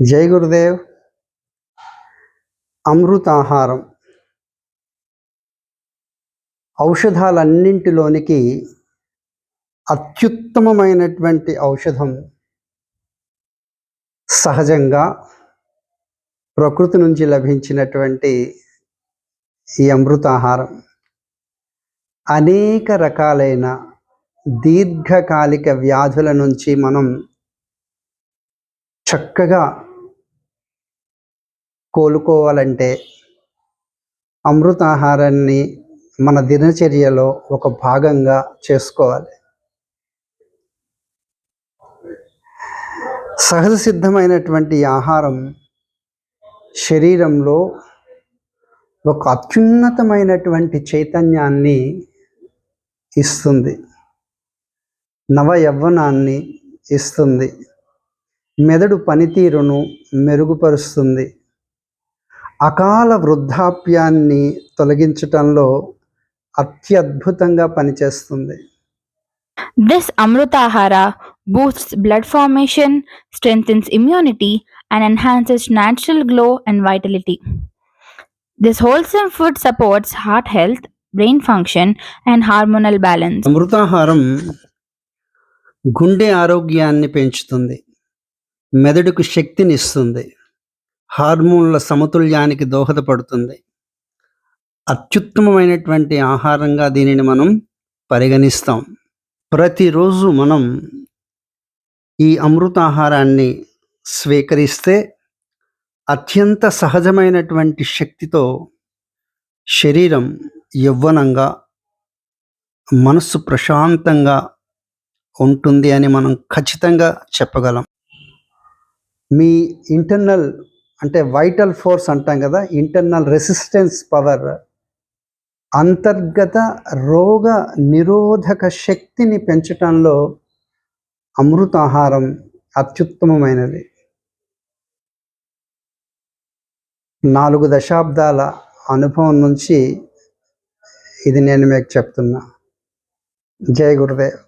జై గురుదేవ్. అమృతాహారం ఔషధాలన్నింటిలోనికి అత్యుత్తమమైనటువంటి ఔషధం సహజంగా ప్రకృతి నుంచి లభించినటువంటి ఈ అమృతాహారం అనేక రకాలైన దీర్ఘకాలిక వ్యాధుల నుంచి మనం చక్కగా కోలుకోవాలంటే అమృతాహారాన్ని మన దినచర్యలో ఒక భాగంగా చేసుకోవాలి. సహజ సిద్ధమైనటువంటి ఆహారం శరీరంలో ఒక అత్యున్నతమైనటువంటి చైతన్యాన్ని ఇస్తుంది. నవ యవ్వనాన్ని ఇస్తుంది. మెదడు పనితీరును మెరుగుపరుస్తుంది. అకాల వృద్ధాప్యాన్ని తొలగించటంలో అత్యద్భుతంగా పనిచేస్తుంది. This Amrutahara boosts blood formation strengthens immunity and enhances natural glow and vitality this wholesome food supports heart health brain function and hormonal balance Amrutaharam గుండె ఆరోగ్యాన్ని పెంచుతుంది. మెదడుకు శక్తిని ఇస్తుంది. హార్మోన్ల సమతుల్యానికి దోహదపడుతుంది. అత్యుత్తమమైనటువంటి ఆహారంగా దీనిని మనం పరిగణిస్తాం. ప్రతిరోజు మనం ఈ అమృతాహారాన్ని స్వీకరిస్తే అత్యంత సహజమైనటువంటి శక్తితో శరీరం యవ్వనంగా మనస్సు ప్రశాంతంగా ఉంటుంది అని మనం ఖచ్చితంగా చెప్పగలం. మీ ఇంటర్నల్ అంటే వైటల్ ఫోర్స్ అంటాం కదా ఇంటర్నల్ రెసిస్టెన్స్ పవర్ అంతర్గత రోగ నిరోధక శక్తిని పెంచటంలో అమృతాహారం అత్యుత్తమమైనది. నాలుగు దశాబ్దాల అనుభవం నుంచి ఇది నేను మీకు చెప్తున్నా. జయ గురుదేవ్.